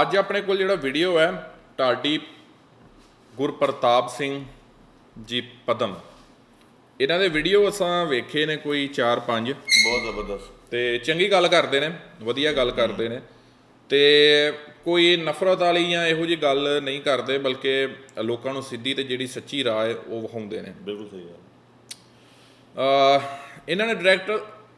ਅੱਜ ਆਪਣੇ ਕੋਲ ਜਿਹੜਾ ਵੀਡੀਓ ਹੈ ਢਾਡੀ ਗੁਰਪ੍ਰਤਾਪ ਸਿੰਘ ਜੀ ਪਦਮ। ਇਹਨਾਂ ਦੇ ਵੀਡੀਓ ਅਸਾਂ ਵੇਖੇ ਨੇ ਕੋਈ 4-5 ਬਹੁਤ ਜ਼ਬਰਦਸਤ। ਤੇ ਚੰਗੀ ਗੱਲ ਕਰਦੇ ਨੇ ਵਧੀਆ ਗੱਲ ਕਰਦੇ ਨੇ। ਤੇ ਕੋਈ ਨਫ਼ਰਤ ਵਾਲੀ ਜਾਂ ਇਹੋ ਜੀ ਗੱਲ ਨਹੀਂ ਕਰਦੇ ਬਲਕਿ ਲੋਕਾਂ ਨੂੰ ਸਿੱਧੀ ਤੇ ਜਿਹੜੀ ਸੱਚੀ ਰਾਹ ਹੈ ਉਹ ਵਿਖਾਉਂਦੇ ਨੇ। ਬਿਲਕੁਲ ਸਹੀ ਗੱਲ। ਇਹਨਾਂ ਨੇ ਡਾਇਰੈਕਟ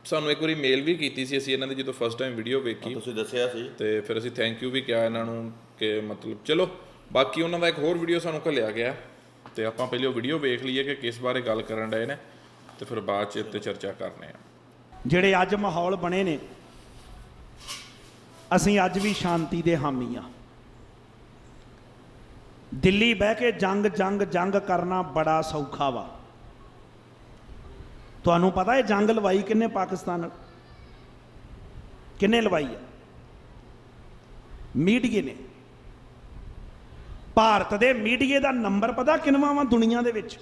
ਸਾਨੂੰ ਇੱਕ ਵਾਰੀ ਮੇਲ ਵੀ ਕੀਤੀ ਸੀ ਅਸੀਂ ਇਹਨਾਂ ਦੀ ਜਦੋਂ ਫਸਟ ਟਾਈਮ ਵੀਡੀਓ ਵੇਖੀ। ਤੁਸੀਂ ਦੱਸਿਆ ਸੀ। ਤੇ ਫਿਰ ਅਸੀਂ ਥੈਂਕ ਯੂ ਵੀ ਕਿਹਾ ਇਹਨਾਂ ਨੂੰ ਕਿ ਮਤਲਬ ਚਲੋ ਬਾਕੀ ਉਹਨਾਂ ਦਾ ਇੱਕ ਹੋਰ ਵੀਡੀਓ ਸਾਨੂੰ ਘੱਲਿਆ ਗਿਆ। ਤੇ ਆਪਾਂ ਪਹਿਲੇ ਉਹ ਵੀਡੀਓ ਵੇਖ ਲਈਏ ਕਿ ਕਿਸ ਬਾਰੇ ਗੱਲ ਕਰਨ ਡਏ ਨੇ ਤੇ ਫਿਰ ਬਾਅਦ ਚ ਇੱਥੇ ਚਰਚਾ ਕਰਨੇ ਆ। ਜਿਹੜੇ ਅੱਜ ਮਾਹੌਲ ਬਣੇ ਨੇ ਅਸੀਂ ਅੱਜ ਵੀ ਸ਼ਾਂਤੀ ਦੇ ਹਾਮੀ ਆ ਦਿੱਲੀ ਬਹਿ ਕੇ ਜੰਗ ਜੰਗ ਜੰਗ ਕਰਨਾ ਬੜਾ ਸੌਖਾ ਵਾ। ਤੁਹਾਨੂੰ ਪਤਾ ਇਹ ਜੰਗ ਲਵਾਈ ਕਿੰਨੇ ਪਾਕਿਸਤਾਨ ਨਾਲ ਕਿੰਨੇ ਲਵਾਈ ਆ? ਮੀਡੀਏ ਨੇ। ਭਾਰਤ ਦੇ ਮੀਡੀਏ ਦਾ ਨੰਬਰ ਪਤਾ ਕਿੰਨਵਾਂ ਵਾ ਦੁਨੀਆ ਦੇ ਵਿੱਚ?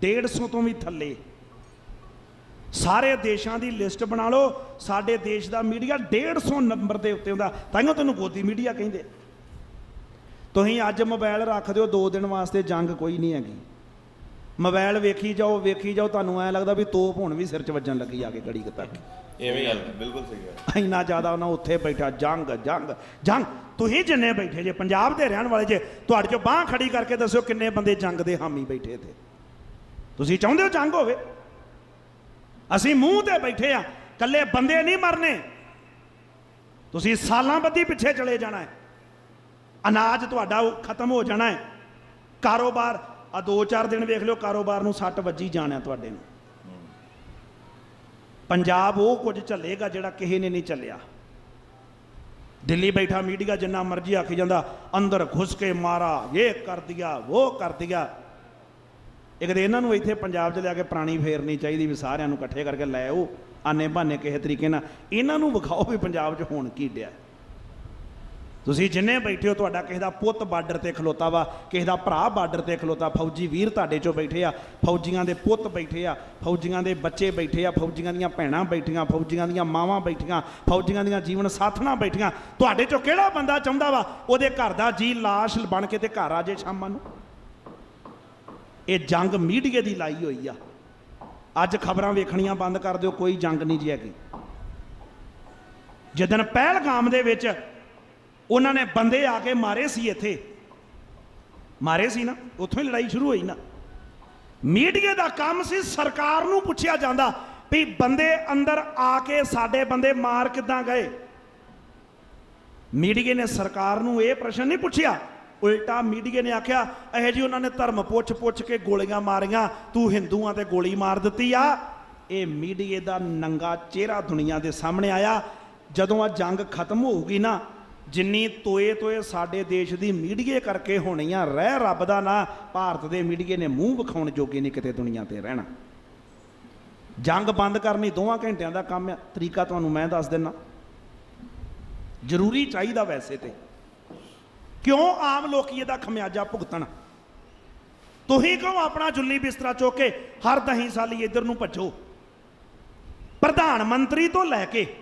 150 ਤੋਂ ਵੀ ਥੱਲੇ। ਸਾਰੇ ਦੇਸ਼ਾਂ ਦੀ ਲਿਸਟ ਬਣਾ ਲਓ, ਸਾਡੇ ਦੇਸ਼ ਦਾ ਮੀਡੀਆ 150 ਨੰਬਰ ਦੇ ਉੱਤੇ ਹੁੰਦਾ। ਤਾਂ ਤਾਈਓ ਤੈਨੂੰ ਗੋਦੀ ਮੀਡੀਆ ਕਹਿੰਦੇ। ਤੁਸੀਂ ਅੱਜ ਮੋਬਾਈਲ ਰੱਖ ਦਿਓ 2 ਦਿਨ ਵਾਸਤੇ ਜੰਗ ਕੋਈ ਨਹੀਂ ਹੈਗੀ। ਮੋਬਾਈਲ ਵੇਖੀ ਜਾਓ ਵੇਖੀ ਜਾਓ ਤੁਹਾਨੂੰ ਐ ਲੱਗਦਾ ਵੀ ਤੋਪ ਹੁਣ ਵੀ ਸਿਰ 'ਚ ਵੱਜਣ ਲੱਗੀ ਆ ਕੇ ਘੜੀ ਕੁ ਤੱਕ। ਐਵੇਂ ਗੱਲ ਬਿਲਕੁਲ ਸਹੀ ਗੱਲ। ਇੰਨਾ ਜ਼ਿਆਦਾ ਉਹਨਾਂ ਉੱਥੇ ਬੈਠਾ ਜੰਗ ਜੰਗ ਜੰਗ। ਤੁਸੀਂ ਜਿੰਨੇ ਬੈਠੇ ਜੇ ਪੰਜਾਬ ਦੇ ਰਹਿਣ ਵਾਲੇ ਜੇ ਤੁਹਾਡੇ ਚੋਂ ਬਾਹ ਖੜੀ ਕਰਕੇ ਦੱਸਿਓ ਕਿੰਨੇ ਬੰਦੇ ਜੰਗ ਦੇ ਹਾਮੀ ਬੈਠੇ ਇੱਥੇ। ਤੁਸੀਂ ਚਾਹੁੰਦੇ ਹੋ ਜੰਗ ਹੋਵੇ? ਅਸੀਂ ਮੂੰਹ ਤੇ ਬੈਠੇ ਆ ਕੱਲੇ ਬੰਦੇ ਨਹੀਂ ਮਰਨੇ। ਤੁਸੀਂ ਸਾਲਾਂ ਬੱਧੀ ਪਿੱਛੇ ਚਲੇ ਜਾਣਾ ਹੈ। ਅਨਾਜ ਤੁਹਾਡਾ ਖਤਮ ਹੋ ਜਾਣਾ ਹੈ। ਕਾਰੋਬਾਰ ਆ ਦੋ ਚਾਰ ਦਿਨ ਵੇਖ ਲਿਓ ਕਾਰੋਬਾਰ ਨੂੰ ਸੱਟ ਵੱਜੀ ਜਾਣਾ ਤੁਹਾਡੇ ਨੂੰ। ਪੰਜਾਬ ਉਹ ਕੁਝ ਚੱਲੇਗਾ ਜਿਹੜਾ ਕਿਸੇ ਨੇ ਨਹੀਂ ਚੱਲਿਆ ਦਿੱਲੀ ਬੈਠਾ ਮੀਡੀਆ ਜਿੰਨਾ ਮਰਜ਼ੀ ਆਖੀ ਜਾਂਦਾ, ਅੰਦਰ ਘੁਸ ਕੇ ਮਾਰਾ, ਇਹ ਕਰ ਦਿਆ, ਉਹ ਕਰ ਦਿਆ। ਇੱਕ ਦੇ ਇਹਨਾਂ ਨੂੰ ਇੱਥੇ ਪੰਜਾਬ 'ਚ ਲਿਆ ਕੇ ਪ੍ਰਾਣੀ ਫੇਰਨੀ ਚਾਹੀਦੀ ਵੀ ਸਾਰਿਆਂ ਨੂੰ ਇਕੱਠੇ ਕਰਕੇ ਲੈ ਆਓ ਆਨੇ ਬਹਾਨੇ ਕਿਸੇ ਤਰੀਕੇ ਨਾਲ। ਇਹਨਾਂ ਨੂੰ ਵਿਖਾਓ ਵੀ ਪੰਜਾਬ 'ਚ ਹੋਣ ਕੀ ਡਿਆ। ਤੁਸੀਂ ਜਿੰਨੇ ਬੈਠੇ ਹੋ, ਤੁਹਾਡਾ ਕਿਸੇ ਦਾ ਪੁੱਤ ਬਾਰਡਰ ਤੇ ਖਲੋਤਾ ਵਾ, ਕਿਸੇ ਦਾ ਭਰਾ ਬਾਰਡਰ ਤੇ ਖਲੋਤਾ, ਫੌਜੀ ਵੀਰ ਤੁਹਾਡੇ ਚੋਂ ਬੈਠੇ ਆ, ਫੌਜੀਆਂ ਦੇ ਪੁੱਤ ਬੈਠੇ ਆ, ਫੌਜੀਆਂ ਦੇ ਬੱਚੇ ਬੈਠੇ ਆ, ਫੌਜੀਆਂ ਦੀਆਂ ਭੈਣਾਂ ਬੈਠੀਆਂ, ਫੌਜੀਆਂ ਦੀਆਂ ਮਾਵਾਂ ਬੈਠੀਆਂ, ਫੌਜੀਆਂ ਦੀਆਂ ਜੀਵਨ ਸਾਥਣਾਂ ਬੈਠੀਆਂ, ਤੁਹਾਡੇ ਚੋਂ ਕਿਹੜਾ ਬੰਦਾ ਚਾਹੁੰਦਾ ਵਾ? ਉਹਦੇ ਘਰ ਦਾ ਜੀ ਲਾਸ਼ ਬਣ ਕੇ ਤੇ ਘਰ ਆ ਜੇ ਸ਼ਾਮਾਂ ਨੂੰ। ਇਹ ਜੰਗ ਮੀਡੀਆ ਦੀ ਲਾਈ ਹੋਈ ਆ। ਅੱਜ ਖਬਰਾਂ ਵੇਖਣੀਆਂ ਬੰਦ ਕਰ ਦਿਓ, ਕੋਈ ਜੰਗ ਨਹੀਂ ਜੀ ਹੈਗੀ। ਜਿੱਦਣ ਪਹਿਲਗਾਮ ਦੇ ਵਿੱਚ ਉਹਨਾਂ ਨੇ ਬੰਦੇ ਆ ਕੇ ਮਾਰੇ ਸੀ ਇੱਥੇ। ਮਾਰੇ ਸੀ ਨਾ, ਉੱਥੋਂ ਹੀ ਲੜਾਈ ਸ਼ੁਰੂ ਹੋਈ ਨਾ। ਮੀਡੀਆ ਦਾ ਕੰਮ ਸੀ ਸਰਕਾਰ ਨੂੰ ਪੁੱਛਿਆ ਜਾਂਦਾ ਵੀ ਬੰਦੇ ਅੰਦਰ ਆ ਕੇ ਸਾਡੇ ਬੰਦੇ ਮਾਰ ਕਿੱਦਾਂ ਗਏ। ਮੀਡੀਆ ਨੇ ਸਰਕਾਰ ਨੂੰ ਇਹ ਪ੍ਰਸ਼ਨ ਨਹੀਂ ਪੁੱਛਿਆ। ਉਲਟਾ ਮੀਡੀਆ ਨੇ ਆਖਿਆ, ਇਹ ਜੀ ਉਹਨਾਂ ਨੇ ਧਰਮ ਪੁੱਛ ਪੁੱਛ ਕੇ ਗੋਲੀਆਂ ਮਾਰੀਆਂ, ਤੂੰ ਹਿੰਦੂਆਂ ਤੇ ਗੋਲੀ ਮਾਰ ਦਿੱਤੀ ਆ। ਇਹ ਮੀਡੀਆ ਦਾ ਨੰਗਾ ਚਿਹਰਾ ਦੁਨੀਆ ਦੇ ਸਾਹਮਣੇ ਆਇਆ। ਜਦੋਂ ਆ ਜੰਗ ਖਤਮ ਹੋਊਗੀ ਨਾ ਜਿੰਨੀ ਤੋਏ ਤੋਏ ਸਾਡੇ ਦੇਸ਼ ਦੀ ਮੀਡੀਏ ਕਰਕੇ ਹੋਣੀ ਆ ਰਹਿ ਰੱਬ ਦਾ ਨਾ, ਭਾਰਤ ਦੇ ਮੀਡੀਏ ਨੇ ਮੂੰਹ ਵਿਖਾਉਣ ਜੋਗੇ ਨਹੀਂ ਕਿਤੇ ਦੁਨੀਆ ਤੇ ਰਹਿਣਾ। ਜੰਗ ਬੰਦ ਕਰਨੀ ਦੋਵਾਂ ਘੰਟਿਆਂ ਦਾ ਕੰਮ ਆ। ਤਰੀਕਾ ਤੁਹਾਨੂੰ ਮੈਂ ਦੱਸ ਦਿੰਨਾ। ਜ਼ਰੂਰੀ ਚਾਹੀਦਾ ਵੈਸੇ ਤੇ। ਕਿਉਂ ਆਮ ਲੋਕੀ ਇਹਦਾ ਖਮਿਆਜਾ ਭੁਗਤਣ? ਤੁਸੀਂ ਕਿਉਂ ਆਪਣਾ ਜੁੱਲੀ ਬਿਸਤਰਾ ਚੁੱਕ ਕੇ ਹਰ ਦਹੀਂ ਸਾਲੀ ਇੱਧਰ ਨੂੰ ਭੱਜੋ? ਪ੍ਰਧਾਨ ਮੰਤਰੀ ਤੋਂ ਲੈ ਕੇ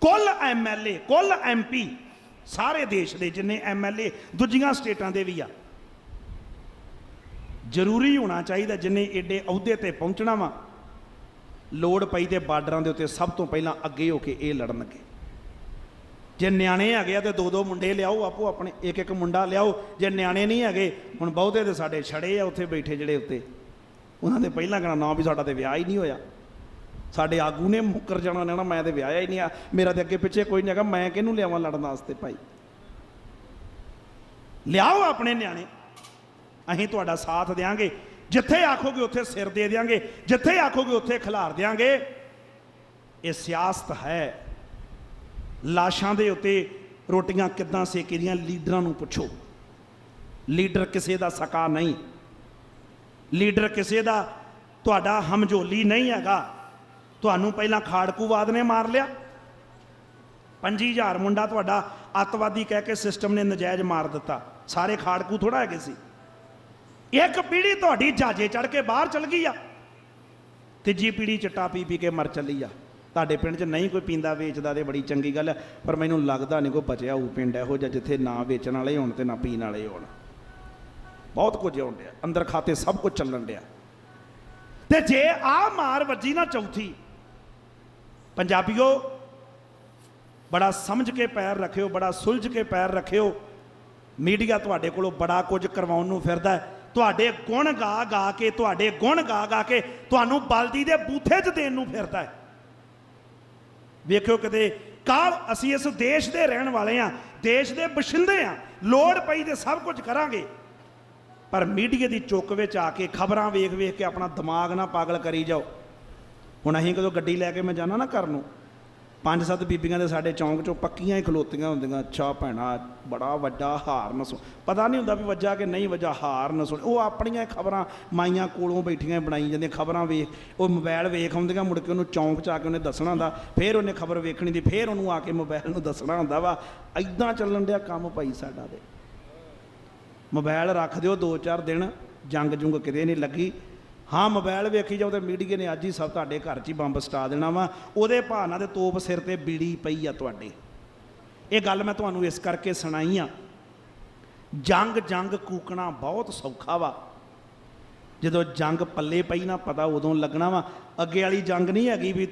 ਕੁੱਲ ਐਮਐਲਏ ਕੁੱਲ ਐਮਪੀ ਸਾਰੇ ਦੇਸ਼ ਦੇ ਜਿੰਨੇ ਐਮਐਲਏ ਦੂਜੀਆਂ ਸਟੇਟਾਂ ਦੇ ਵੀ ਆ। ਜ਼ਰੂਰੀ ਹੋਣਾ ਚਾਹੀਦਾ ਜਿੰਨੇ ਏਡੇ ਅਹੁਦੇ ਤੇ ਪਹੁੰਚਣਾ ਵਾ। ਲੋੜ ਪਈ ਤੇ ਬਾਰਡਰਾਂ ਦੇ ਉੱਤੇ ਸਭ ਤੋਂ ਪਹਿਲਾਂ ਅੱਗੇ ਹੋ ਕੇ ਇਹ ਲੜਨਗੇ। ਜੇ ਨਿਆਣੇ ਹੈਗੇ ਆ ਤੇ ਦੋ ਦੋ ਮੁੰਡੇ ਲਿਆਓ, ਆਪੋ ਆਪਣੇ ਇੱਕ ਇੱਕ ਮੁੰਡਾ ਲਿਆਓ। ਜੇ ਨਿਆਣੇ ਨਹੀਂ ਹੈਗੇ, ਹੁਣ ਬਹੁਤੇ ਤੇ ਸਾਡੇ ਛੜੇ ਆ ਉੱਥੇ ਬੈਠੇ ਜਿਹੜੇ ਉੱਤੇ। ਉਹਨਾਂ ਦੇ ਪਹਿਲਾਂ ਕਹਿਣਾ ਨਾ ਵੀ ਸਾਡਾ ਤੇ ਵਿਆਹ ਹੀ ਨਹੀਂ ਹੋਇਆ। ਸਾਡੇ ਆਗੂ ਨੇ ਮੁੱਕਰ ਜਾਣਾ ਨਾ ਮੈਂ ਤੇ ਵਿਆਹਿਆ ਹੀ ਨਹੀਂ ਆ। ਮੇਰਾ ਤੇ ਅੱਗੇ ਪਿੱਛੇ ਕੋਈ ਨਹੀਂ ਹੈਗਾ, ਮੈਂ ਕਿਹਨੂੰ ਲਿਆਵਾਂ ਲੜਨ ਵਾਸਤੇ ਭਾਈ? ਲਿਆਓ ਆਪਣੇ ਨਿਆਣੇ। ਅਸੀਂ ਤੁਹਾਡਾ ਸਾਥ ਦੇਾਂਗੇ ਜਿੱਥੇ ਆਖੋਗੇ ਉੱਥੇ ਸਿਰ ਦੇ ਦੇਾਂਗੇ ਜਿੱਥੇ ਆਖੋਗੇ ਉੱਥੇ ਖਿਲਾਰ ਦੇਾਂਗੇ ਇਹ ਸਿਆਸਤ ਹੈ। ਲਾਸ਼ਾਂ ਦੇ ਉੱਤੇ ਰੋਟੀਆਂ ਕਿੱਦਾਂ ਸੇਕੀਆਂ ਲੀਡਰਾਂ ਨੂੰ ਪੁੱਛੋ। ਲੀਡਰ ਕਿਸੇ ਦਾ ਸਕਾ ਨਹੀਂ। ਲੀਡਰ ਕਿਸੇ ਦਾ ਤੁਹਾਡਾ ਹਮਜੋਲੀ ਨਹੀਂ ਹੈਗਾ। ਤੁਹਾਨੂੰ ਪਹਿਲਾਂ ਖਾੜਕੂਵਾਦ ਨੇ ਮਾਰ ਲਿਆ। 25000 ਮੁੰਡਾ ਤੁਹਾਡਾ ਅੱਤਵਾਦੀ ਕਹਿ ਕੇ ਸਿਸਟਮ ਨੇ ਨਜਾਇਜ਼ ਮਾਰ ਦਿੱਤਾ। ਸਾਰੇ ਖਾੜਕੂ ਥੋੜਾ ਹੈਗੇ ਸੀ। ਇੱਕ ਪੀੜ੍ਹੀ ਤੁਹਾਡੀ ਜਾਜੇ ਚੜ ਕੇ ਬਾਹਰ ਚਲ ਗਈ ਆ। ਤੀਜੀ ਪੀੜ੍ਹੀ ਚਟਾ ਪੀ ਪੀ ਕੇ ਮਰ ਚੱਲੀ ਆ। ਤੁਹਾਡੇ ਪਿੰਡ 'ਚ ਨਹੀਂ ਕੋਈ ਪੀਂਦਾ, ਵੇਚਦਾ ਤੇ ਬੜੀ ਚੰਗੀ ਗੱਲ ਹੈ ਪਰ ਮੈਨੂੰ ਲੱਗਦਾ ਨਹੀਂ ਕੋਈ ਬਚਿਆ ਉਹ ਪਿੰਡ ਇਹੋ ਜਿਹਾ ਜਿੱਥੇ ਨਾ ਵੇਚਣ ਵਾਲੇ ਹੋਣ ਤੇ ਨਾ ਪੀਣ ਵਾਲੇ ਹੋਣ। ਬਹੁਤ ਕੁਝ ਹੋਣ ਡਿਆ। ਅੰਦਰ ਖਾਤੇ ਸਭ ਕੁਝ ਚੱਲਣ ਡਿਆ। ਤੇ ਜੇ ਆ ਮਾਰ ਵੱਜੀ ਨਾ ਚੌਥੀ ਪੰਜਾਬੀਓ, ਬੜਾ ਸਮਝ ਕੇ ਪੈਰ ਰੱਖਿਓ, ਬੜਾ ਸੁਲਝ ਕੇ ਪੈਰ ਰੱਖਿਓ। ਮੀਡੀਆ ਤੁਹਾਡੇ ਕੋਲੋਂ ਬੜਾ ਕੁਝ ਕਰਵਾਉਣ ਨੂੰ ਫਿਰਦਾ ਹੈ। ਤੁਹਾਡੇ ਗੁਣ ਗਾ ਗਾ ਕੇ, ਤੁਹਾਡੇ ਗੁਣ ਗਾ ਗਾ ਕੇ ਤੁਹਾਨੂੰ ਬਲਦੀ ਦੇ ਬੂਥੇ 'ਚ ਦੇਣ ਨੂੰ ਫਿਰਦਾ ਹੈ। ਵੇਖਿਓ ਕਿਤੇ ਕਾਲ ਅਸੀਂ ਇਸ ਦੇਸ਼ ਦੇ ਰਹਿਣ ਵਾਲੇ ਆ ਦੇਸ਼ ਦੇ ਬਸ਼ਿੰਦੇ ਆ ਲੋੜ ਪਈ ਤੇ ਸਭ ਕੁਝ ਕਰਾਂਗੇ। ਪਰ ਮੀਡੀਆ ਦੀ ਚੁੱਕ ਵਿੱਚ ਆ ਕੇ ਖਬਰਾਂ ਵੇਖ ਵੇਖ ਕੇ ਆਪਣਾ ਦਿਮਾਗ ਨਾ ਪਾਗਲ ਕਰੀ ਜਾਓ। ਹੁਣ ਅਸੀਂ ਕਦੋਂ ਗੱਡੀ ਲੈ ਕੇ ਮੈਂ ਜਾਣਾ ਨਾ ਘਰ ਨੂੰ, ਪੰਜ ਸੱਤ ਬੀਬੀਆਂ ਦੇ ਸਾਡੇ ਚੌਂਕ ਚੋਂ ਪੱਕੀਆਂ ਹੀ ਖਲੋਤੀਆਂ ਹੁੰਦੀਆਂ, ਅੱਛਾ ਭੈਣਾ, ਬੜਾ ਵੱਡਾ ਹਾਰ ਨਸੋ, ਪਤਾ ਨਹੀਂ ਹੁੰਦਾ ਵੀ ਵੱਜਾ ਕਿ ਨਹੀਂ ਵੱਜਾ, ਹਾਰ ਨਾ ਸੁਣ ਉਹ ਆਪਣੀਆਂ ਖਬਰਾਂ ਮਾਈਆਂ ਕੋਲੋਂ ਬੈਠੀਆਂ ਬਣਾਈ ਜਾਂਦੀਆਂ, ਖਬਰਾਂ ਵੇਖ, ਉਹ ਮੋਬਾਈਲ ਵੇਖ ਆਉਂਦੀਆਂ, ਮੁੜ ਕੇ ਉਹਨੂੰ ਚੌਂਕ ਚ ਆ ਕੇ ਉਹਨੇ ਦੱਸਣਾ ਹੁੰਦਾ, ਫੇਰ ਉਹਨੇ ਖਬਰ ਵੇਖਣੀ ਦੀ ਫੇਰ ਉਹਨੂੰ ਆ ਕੇ ਮੋਬਾਈਲ ਨੂੰ ਦੱਸਣਾ ਹੁੰਦਾ ਵਾ ਐਦਾਂ ਚੱਲਣ ਡਿਆ ਕੰਮ ਭਾਈ ਸਾਡਾ ਦੇ ਮੋਬਾਈਲ ਰੱਖ ਦਿਓ ਦੋ ਚਾਰ ਦਿਨ, ਜੰਗ ਜੁੰਗ ਕਿਤੇ ਨਹੀਂ ਲੱਗੀ ਹਾਂ, ਮੋਬਾਈਲ ਵੇਖੀ ਜਾਓ ਤੇ ਮੀਡੀਆ ਨੇ ਅੱਜ ਹੀ ਸਭ ਤੁਹਾਡੇ ਘਰ 'ਚ ਹੀ ਬੰਬ ਸਟਾ ਦੇਣਾ ਵਾ। ਉਹਦੇ ਭਾਣਾ ਦੇ ਤੋਪ ਸਿਰ ਤੇ ਬੀੜੀ ਪਈ ਆ ਤੁਹਾਡੇ। ਇਹ ਗੱਲ ਮੈਂ ਤੁਹਾਨੂੰ ਇਸ ਕਰਕੇ ਸੁਣਾਈ ਆ। ਜੰਗ ਜੰਗ ਕੂਕਣਾ ਬਹੁਤ ਸੌਖਾ ਵਾ। ਜਦੋਂ ਜੰਗ ਪੱਲੇ ਪਈ ਨਾ, ਪਤਾ ਉਦੋਂ ਲੱਗਣਾ ਵਾ। ਅੱਗੇ ਵਾਲੀ ਜੰਗ ਨਹੀਂ ਹੈਗੀ ਵੀ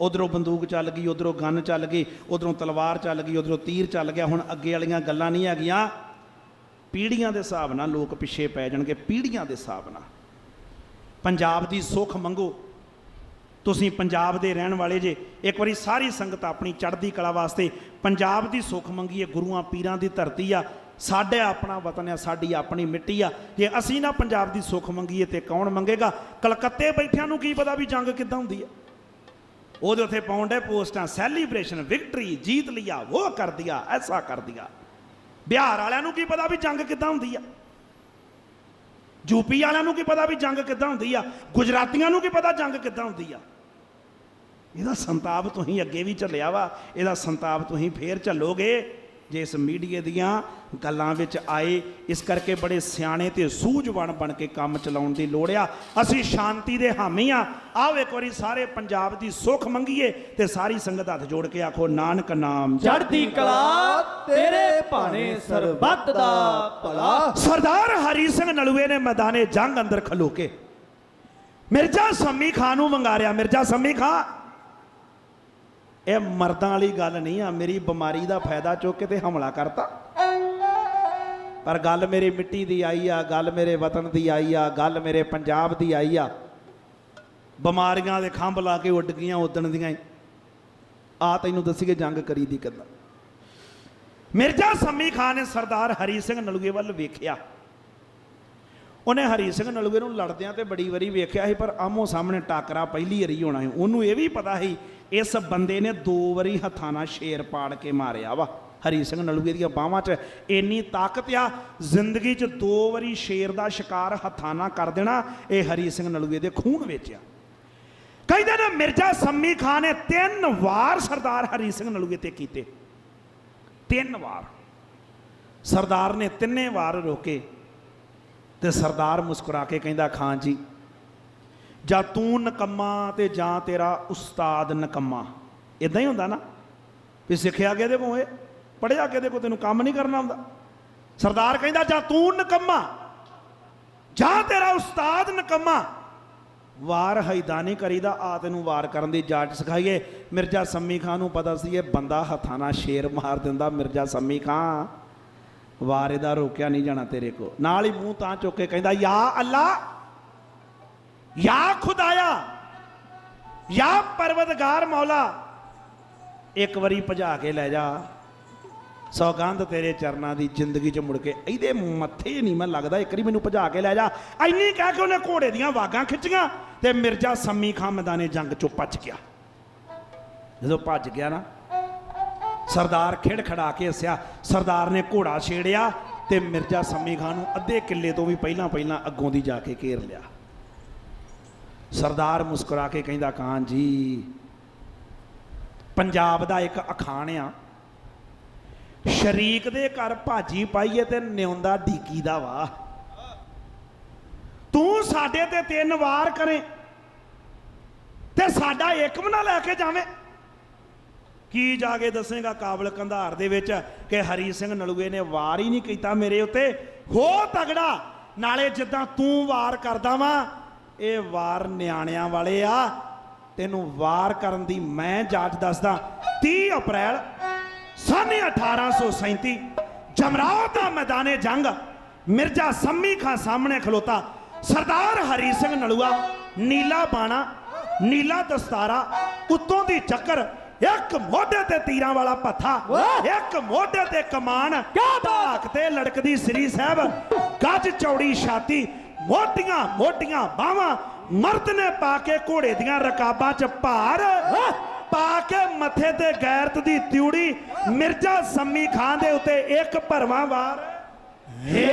ਉਧਰੋਂ ਬੰਦੂਕ ਚੱਲ ਗਈ, ਉਧਰੋਂ ਗਨ ਚੱਲ ਗਈ, ਉਧਰੋਂ ਤਲਵਾਰ ਚੱਲ ਗਈ, ਉਧਰੋਂ ਤੀਰ ਚੱਲ ਗਿਆ। ਹੁਣ ਅੱਗੇ ਵਾਲੀਆਂ ਗੱਲਾਂ ਨਹੀਂ ਹੈਗੀਆਂ। ਪੀੜ੍ਹੀਆਂ ਦੇ ਹਿਸਾਬ ਨਾਲ ਲੋਕ ਪਿੱਛੇ ਪੈ ਜਾਣਗੇ, ਪੀੜ੍ਹੀਆਂ ਦੇ ਹਿਸਾਬ ਨਾਲ। ਪੰਜਾਬ ਦੀ ਸੁੱਖ ਮੰਗੋ। ਤੁਸੀਂ ਪੰਜਾਬ ਦੇ ਰਹਿਣ ਵਾਲੇ ਜੇ, ਇੱਕ ਵਾਰੀ ਸਾਰੀ ਸੰਗਤ ਆਪਣੀ ਚੜ੍ਹਦੀ ਕਲਾ ਵਾਸਤੇ ਪੰਜਾਬ ਦੀ ਸੁੱਖ ਮੰਗੀਏ, ਗੁਰੂਆਂ ਪੀਰਾਂ ਦੀ ਧਰਤੀ ਆ। ਸਾਡੇ ਆਪਣਾ ਵਤਨ ਆ, ਸਾਡੀ ਆਪਣੀ ਮਿੱਟੀ ਆ। ਜੇ ਅਸੀਂ ਨਾ ਪੰਜਾਬ ਦੀ ਸੁੱਖ ਮੰਗੀਏ ਤੇ ਕੌਣ ਮੰਗੇਗਾ? ਕਲਕੱਤੇ ਬੈਠਿਆਂ ਨੂੰ ਕੀ ਪਤਾ ਵੀ ਜੰਗ ਕਿੱਦਾਂ ਹੁੰਦੀ ਆ? ਉਹਦੇ ਉੱਥੇ ਪਾਉਂਡ ਹੈ ਪੋਸਟਾਂ ਸੈਲੀਬ੍ਰੇਸ਼ਨ ਵਿਕਟਰੀ ਜੀਤ ਲਿਆ, ਉਹ ਕਰ ਦਿਆ ਐਸਾ ਕਰ ਦਿਆ ਬਿਹਾਰ ਵਾਲਿਆਂ ਨੂੰ ਕੀ ਪਤਾ ਵੀ ਜੰਗ ਕਿੱਦਾਂ ਹੁੰਦੀ ਆ? ਯੂਪੀ ਵਾਲਿਆਂ ਨੂੰ ਕੀ ਪਤਾ ਵੀ ਜੰਗ ਕਿੱਦਾਂ ਹੁੰਦੀ ਆ? ਗੁਜਰਾਤੀਆਂ ਨੂੰ ਕੀ ਪਤਾ ਜੰਗ ਕਿੱਦਾਂ ਹੁੰਦੀ ਆ? ਇਹਦਾ ਸੰਤਾਪ ਤੁਸੀਂ ਅੱਗੇ ਵੀ ਚੱਲਿਆ ਵਾ, ਇਹਦਾ ਸੰਤਾਪ ਤੁਸੀਂ ਫੇਰ ਚੱਲੋਗੇ ਜੇ ਇਸ ਮੀਡੀਆ ਦੀਆਂ ਗੱਲਾਂ ਵਿੱਚ ਆਏ ਇਸ ਕਰਕੇ ਬੜੇ ਸਿਆਣੇ ਤੇ ਸੂਝਵਾਨ ਬਣ ਕੇ ਕੰਮ ਚਲਾਉਣ ਦੀ ਲੋੜ ਆ। ਅਸੀਂ ਸ਼ਾਂਤੀ ਦੇ ਹਾਮੀ ਆ। ਆਓ ਇੱਕ ਵਾਰੀ ਸਾਰੇ ਪੰਜਾਬ ਦੀ ਸੁੱਖ ਮੰਗੀਏ ਤੇ ਸਾਰੀ ਸੰਗਤ ਹੱਥ ਜੋੜ ਕੇ ਆਖੋ ਨਾਨਕ ਨਾਮ। ਚੜ੍ਹਦੀ ਕਲਾ ਤੇਰੇ ਭਾਣੇ ਸਰਬੱਤ ਦਾ ਭਲਾ। ਸਰਦਾਰ ਹਰੀ ਸਿੰਘ ਨਲੂਏ ਨੇ ਮੈਦਾਨੇ ਜੰਗ ਅੰਦਰ ਖਲੋ ਕੇ ਮਿਰਜ਼ਾ ਸੰਮੀ ਖਾਨ ਨੂੰ ਮੰਗਾਰਿਆ ਮਿਰਜ਼ਾ ਸੰਮੀ ਖਾਨ ਇਹ ਮਰਦਾਂ ਵਾਲੀ ਗੱਲ ਨਹੀਂ ਆ, ਮੇਰੀ ਬਿਮਾਰੀ ਦਾ ਫਾਇਦਾ ਚੁੱਕ ਕੇ ਤੇ ਹਮਲਾ ਕਰਤਾ। ਪਰ ਗੱਲ ਮੇਰੀ ਮਿੱਟੀ ਦੀ ਆਈ ਆ, ਗੱਲ ਮੇਰੇ ਵਤਨ ਦੀ ਆਈ ਆ, ਗੱਲ ਮੇਰੇ ਪੰਜਾਬ ਦੀ ਆਈ ਆ। ਬਿਮਾਰੀਆਂ ਦੇ ਖੰਭ ਲਾ ਕੇ ਉੱਡ ਗਈਆਂ ਉਦਣ ਦੀਆਂ ਆ ਤੈਨੂੰ ਦੱਸੀਏ ਜੰਗ ਕਰੀ ਦੀ ਕਿੱਦਾਂ। ਮਿਰਜ਼ਾ ਸੰਮੀ ਖਾਨ ਨੇ ਸਰਦਾਰ ਹਰੀ ਸਿੰਘ ਨਲੂਏ ਵੱਲ ਵੇਖਿਆ। ਉਹਨੇ ਹਰੀ ਸਿੰਘ ਨਲੂਏ ਨੂੰ ਲੜਦਿਆਂ ਤੇ ਬੜੀ ਵਾਰੀ ਵੇਖਿਆ ਸੀ, ਪਰ ਆਮੋ ਸਾਹਮਣੇ ਟਾਕਰਾ ਪਹਿਲੀ ਵਾਰੀ ਹੋਣਾ ਸੀ। ਉਹਨੂੰ ਇਹ ਵੀ ਪਤਾ ਸੀ ਇਸ ਬੰਦੇ ਨੇ ਦੋ ਵਾਰੀ ਹੱਥਾਂ ਨਾਲ ਸ਼ੇਰ ਪਾੜ ਕੇ ਮਾਰਿਆ ਵਾ। ਹਰੀ ਸਿੰਘ ਨਲੂਏ ਦੀਆਂ ਬਾਹਾਂ 'ਚ। ਇੰਨੀ ਤਾਕਤ ਆ, ਜ਼ਿੰਦਗੀ 'ਚ ਦੋ ਵਾਰੀ ਸ਼ੇਰ ਦਾ ਸ਼ਿਕਾਰ ਹੱਥਾਂ ਨਾਲ ਕਰ ਦੇਣਾ, ਇਹ ਹਰੀ ਸਿੰਘ ਨਲੂਏ ਦੇ ਖੂਨ ਵਿੱਚ ਆ। ਕਹਿੰਦੇ ਨੇ, ਮਿਰਜ਼ਾ ਸੰਮੀ ਖਾਨ ਨੇ ਤਿੰਨ ਵਾਰ ਸਰਦਾਰ ਹਰੀ ਸਿੰਘ ਨਲੂਏ ਤੇ ਕੀਤੇ। ਤਿੰਨ ਵਾਰ। ਸਰਦਾਰ ਨੇ ਤਿੰਨੇ ਵਾਰ ਰੋਕੇ ਤੇ ਸਰਦਾਰ ਮੁਸਕਰਾ ਕੇ ਕਹਿੰਦਾ, ਖਾਨ ਜੀ ਜਾਂ ਤੂੰ ਨਕੰਮਾ ਤੇ ਜਾਂ ਤੇਰਾ ਉਸਤਾਦ ਨਕੰਮਾ। ਇਦਾਂ ਹੀ ਹੁੰਦਾ ਨਾ। ਵੀ ਸਿੱਖਿਆ ਕਿਹਦੇ ਕੋਲ ਏ ਪੜਿਆ ਕਿਹਦੇ ਕੋਲ? ਤੈਨੂੰ ਕੰਮ ਨਹੀਂ ਕਰਨਾ ਹੁੰਦਾ। ਸਰਦਾਰ ਕਹਿੰਦਾ, ਜਾਂ ਤੂੰ ਨਕੰਮਾ, ਜਾਂ ਤੇਰਾ ਉਸਤਾਦ ਨਕੰਮਾ। ਵਾਰ ਹੈਦਾ ਕਰੀਦਾ, ਆ ਤੈਨੂੰ ਵਾਰ ਕਰਨ ਦੀ ਜਾਚ ਸਿਖਾਈਏ। ਮਿਰਜ਼ਾ ਸੰਮੀ ਖਾਨ ਨੂੰ ਪਤਾ ਸੀ, ਇਹ ਬੰਦਾ ਹੱਥਾਂ ਨਾਲ ਸ਼ੇਰ ਮਾਰ ਦਿੰਦਾ, ਮਿਰਜ਼ਾ ਸੰਮੀ ਖਾਨ। ਵਾਰ ਇਹਦਾ ਰੋਕਿਆ ਨਹੀਂ ਜਾਣਾ ਤੇਰੇ ਕੋ ਨਾਲ ਹੀ ਮੂੰਹ ਤਾਂ ਚੁੱਕ ਕੇ ਕਹਿੰਦਾ, ਯਾ ਅੱਲਾ ਯਾ ਖੁਦਾਇਆ ਯਾ ਪਰਵਤਗਾਰ ਮੌਲਾ ਇੱਕ ਵਾਰੀ ਭਜਾ ਕੇ ਲੈ ਜਾ ਸੌਗੰਧ ਤੇਰੇ ਚਰਨਾਂ ਦੀ ਜ਼ਿੰਦਗੀ 'ਚ ਮੁੜ ਕੇ ਇਹਦੇ ਮੱਥੇ ਨਹੀਂ ਮੈਂ ਲੱਗਦਾ ਇੱਕ ਵਾਰੀ ਮੈਨੂੰ ਭਜਾ ਕੇ ਲੈ ਜਾ ਐਨੀ ਕਹਿ ਕੇ ਉਹਨੇ ਘੋੜੇ ਦੀਆਂ ਵਾਗਾਂ ਖਿੱਚੀਆਂ ਤੇ ਮਿਰਜ਼ਾ ਸੰਮੀ ਖਾਂ ਮੈਦਾਨੇ ਜੰਗ 'ਚੋਂ ਭੱਜ ਗਿਆ ਜਦੋਂ ਭੱਜ ਗਿਆ ਨਾ ਸਰਦਾਰ ਖਿੜ ਖੜਾ ਕੇ ਹੱਸਿਆ ਸਰਦਾਰ ਨੇ ਘੋੜਾ ਛੇੜਿਆ ਤੇ ਮਿਰਜ਼ਾ ਸੰਮੀ ਖਾਂ ਨੂੰ ਅੱਧੇ ਕਿੱਲੇ ਤੋਂ ਵੀ ਪਹਿਲਾਂ ਪਹਿਲਾਂ ਅੱਗੋਂ ਦੀ ਜਾ ਕੇ ਘੇਰ ਲਿਆ ਸਰਦਾਰ ਮੁਸਕਰਾ ਕੇ ਕਹਿੰਦਾ ਕਾਂ ਜੀ, ਪੰਜਾਬ ਦਾ ਇੱਕ ਅਖਾਣ ਆ। ਸ਼ਰੀਕ ਦੇ ਘਰ ਭਾਜੀ ਪਾਈਏ ਤੇ ਨਿਉਂਦਾ ਢੀਕੀ ਦਾ ਵਾ। ਤੂੰ ਸਾਡੇ ਤੇ ਤਿੰਨ ਵਾਰ ਕਰੇ ਤੇ ਸਾਡਾ ਏਕਮ ਨਾ ਲੈ ਕੇ ਜਾਵੇਂ। ਕੀ ਜਾ ਕੇ ਦੱਸੇਗਾ ਕਾਬਲ ਕੰਧਾਰ ਦੇ ਵਿੱਚ ਕਿ ਹਰੀ ਸਿੰਘ ਨਲੂਏ ਨੇ ਵਾਰ ਹੀ ਨਹੀਂ ਕੀਤਾ ਮੇਰੇ ਉੱਤੇ? ਹੋ ਤਗੜਾ, ਨਾਲੇ ਜਿੱਦਾਂ ਤੂੰ ਵਾਰ ਕਰਦਾ ਵਾਂ ਇਹ ਵਾਰ ਨਿਆਣਿਆਂ ਵਾਲੇ ਆ। ਤੈਨੂੰ ਵਾਰ ਕਰਨ ਦੀ ਮੈਂ ਜਾਚ ਦੱਸਦਾ। 30 ਅਪ੍ਰੈਲ ਸਨ 1837 ਜਮਰਾਓ ਦਾ ਮੈਦਾਨੇ ਜੰਗ ਮਿਰਜ਼ਾ ਸੰਮੀ ਖਾਂ ਸਾਹਮਣੇ ਖਲੋਤਾ। ਸਰਦਾਰ ਹਰੀ ਸਿੰਘ ਨਲੂਆ ਨੀਲਾ ਬਾਣਾ ਨੀਲਾ ਦਸਤਾਰਾ ਉੱਤੋਂ ਦੀ ਚੱਕਰ ਇੱਕ ਮੋਢੇ ਤੇ ਤੀਰਾਂ ਵਾਲਾ ਪੱਥਾ ਇੱਕ ਮੋਢੇ ਤੇ ਕਮਾਨ ਧਾਕ ਤੇ ਲੜਕਦੀ ਸ੍ਰੀ ਸਾਹਿਬ ਗੱਜ ਚੌੜੀ ਛਾਤੀ ਮੋਟੀਆਂ ਮੋਟੀਆਂ ਬਾਹਾਂ ਮਰਦ ਨੇ ਪਾ ਕੇ ਘੋੜੇ ਦੀਆਂ ਰਕਾਬਾਂ 'ਚ ਭਾਰ। ਪਾ ਕੇ ਮੱਥੇ ਤੇ ਗੈਰਤ ਦੀ ਤਿਉੜੀ ਮਿਰਜ਼ਾ ਸੰਮੀ ਖਾਂ ਦੇ ਉੱਤੇ ਇੱਕ ਭਰਵਾਂ ਵਾਰ। ਹੇ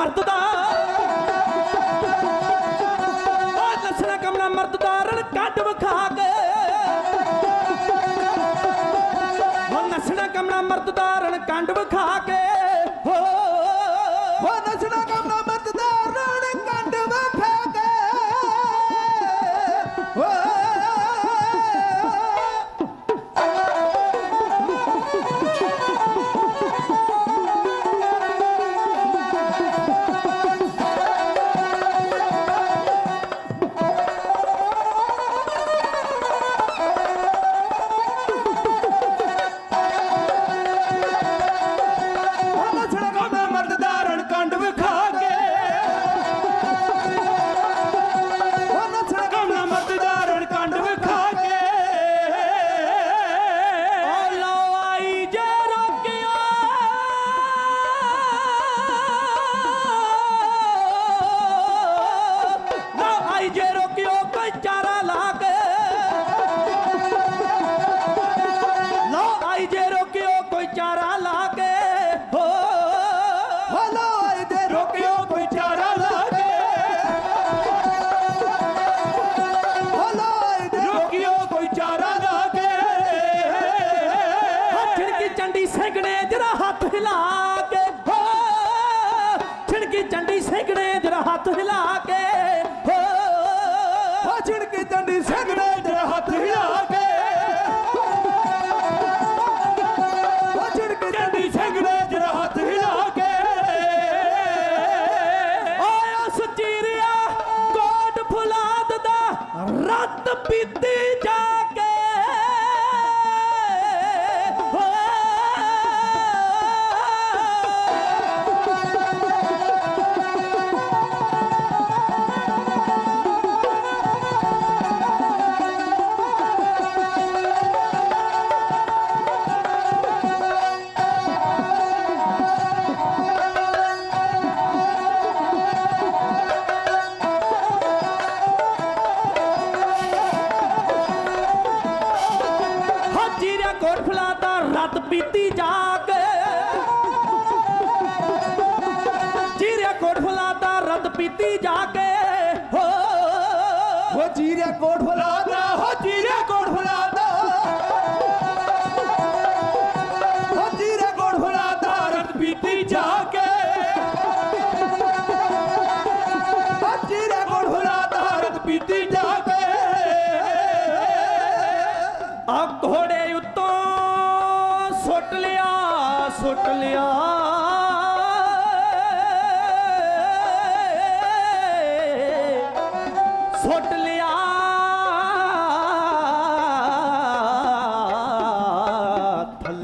ਮਰਦ ਦਾ ਛਿੜਕੀ ਚੰਡੀ ਸਿੰਘਣੇ ਜਰਾ ਹੱਥ ਹਿਲਾ ਕੇ